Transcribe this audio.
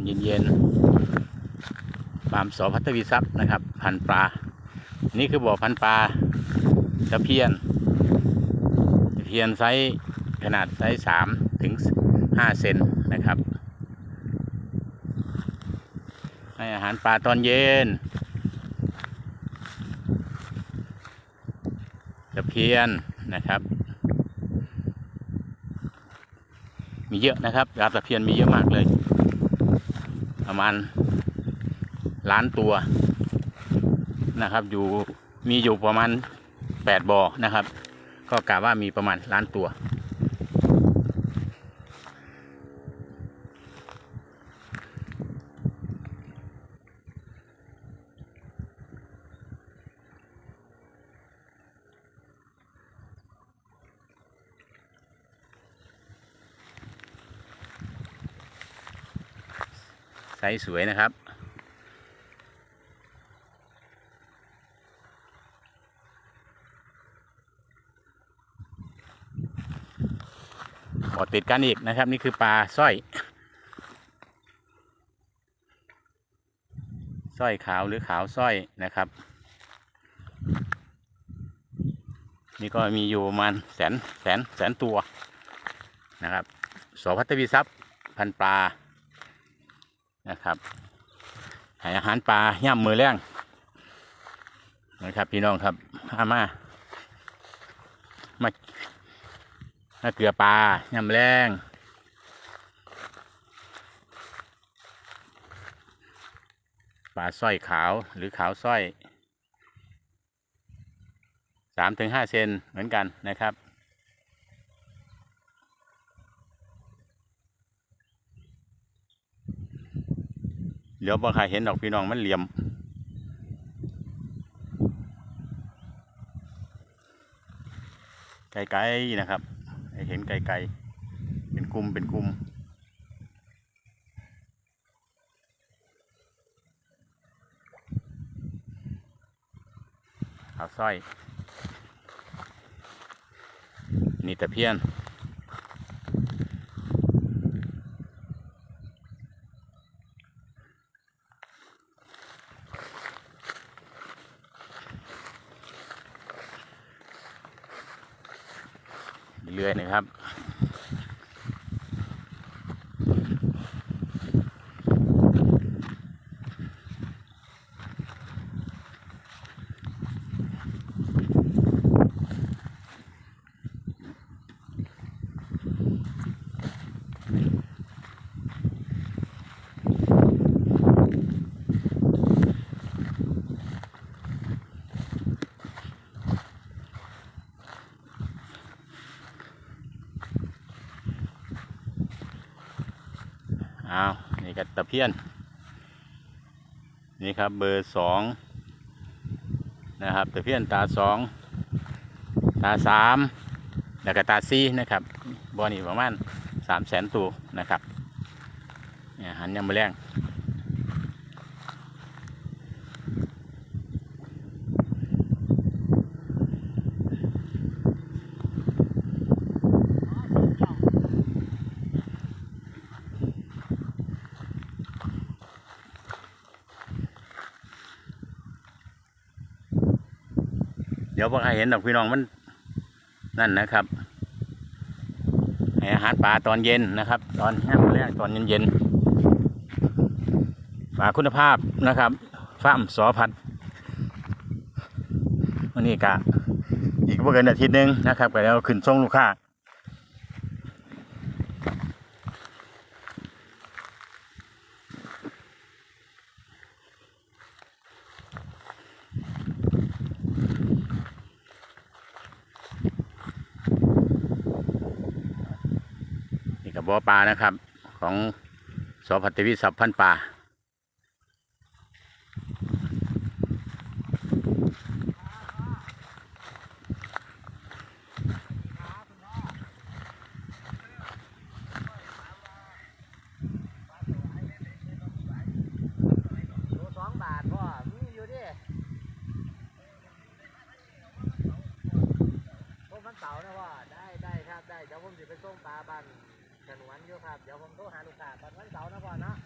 อนเย็นๆฟาร์มสอพัทวีทรัพย์นะครับ พันปลา นี่คือบ่อพันปลาตะเพียนตะเพียนไซส์ขนาดไซส์สามถึงห้าเซนนะครับ ให้อาหารปลาตอนเย็นตะเพียนนะครับ มีเยอะนะครับปลาตะเพียนมีเยอะมากเลย ประมาณล้านตัวนะครับ อยู่มีอยู่ประมาณแปดบ่อนะครับ ก็กะว่ามีประมาณล้านตัว ไซส์สวยนะครับขอติดกันอีกนะครับ นี่คือปลาสร้อยสร้อยขาวหรือขาวสร้อยนะครับ นี่ก็มีอยู่ประมาณแสนแสนแสนตัวนะครับสพัทวีทรัพย์พันปลา นะครับให้อาหารปลาย่ำมือแรงนะครับ พี่น้องครับอามามามาเกลือปลาย่ำแรงปลาสร้อยขาวหรือขาวสร้อยสามถึงห้าเซนเหมือนกันนะครับ เดี๋ยวบ่ใครเห็นดอกพี่น้องมันเหลี่ยม ไกลๆนะครับหเห็นไกลๆเป็นกลุ่มเป็นกลุ่มขาวสร้อยนี่ตะเพียน รื่อยๆนะครับ อ้าวนี่กับตะเพียน นี่ครับเบอร์สองนะครับตะเพียนตาสองตาสามแล้วก็ตาสี่นะครับบอนี่ประมาณสามแสนตัวนะครับเนี่ยหันยังมาแรง ดี๋ยวพวกใครเห็นดอกพี่น้องมันนั่นนะครับให้อาหารปลาตอนเย็นนะครับ ตอนแห้งแรกตอนเย็นเย็นปลาคุณภาพนะครับฟาร์มสอพัดวันนี้กะอีกไม่เกินอาทิตย์หนึงนะครับก็แล้วขึ้นส่งลูกค้า นี่กั บ่อปลานะครับ ของสพัทวิสัพพันปลาโลสองบาทพ่อมีอยู่ดิพวกวันเสานะพ่อได้ได้ครับได้เดี๋ยวผมจะไปส่งปลาบ้าน ขนวันอยู่ครับ เดี๋ยวผมโทรหาลูกค้าตอนวันเสาร์นะพ่อเนาะ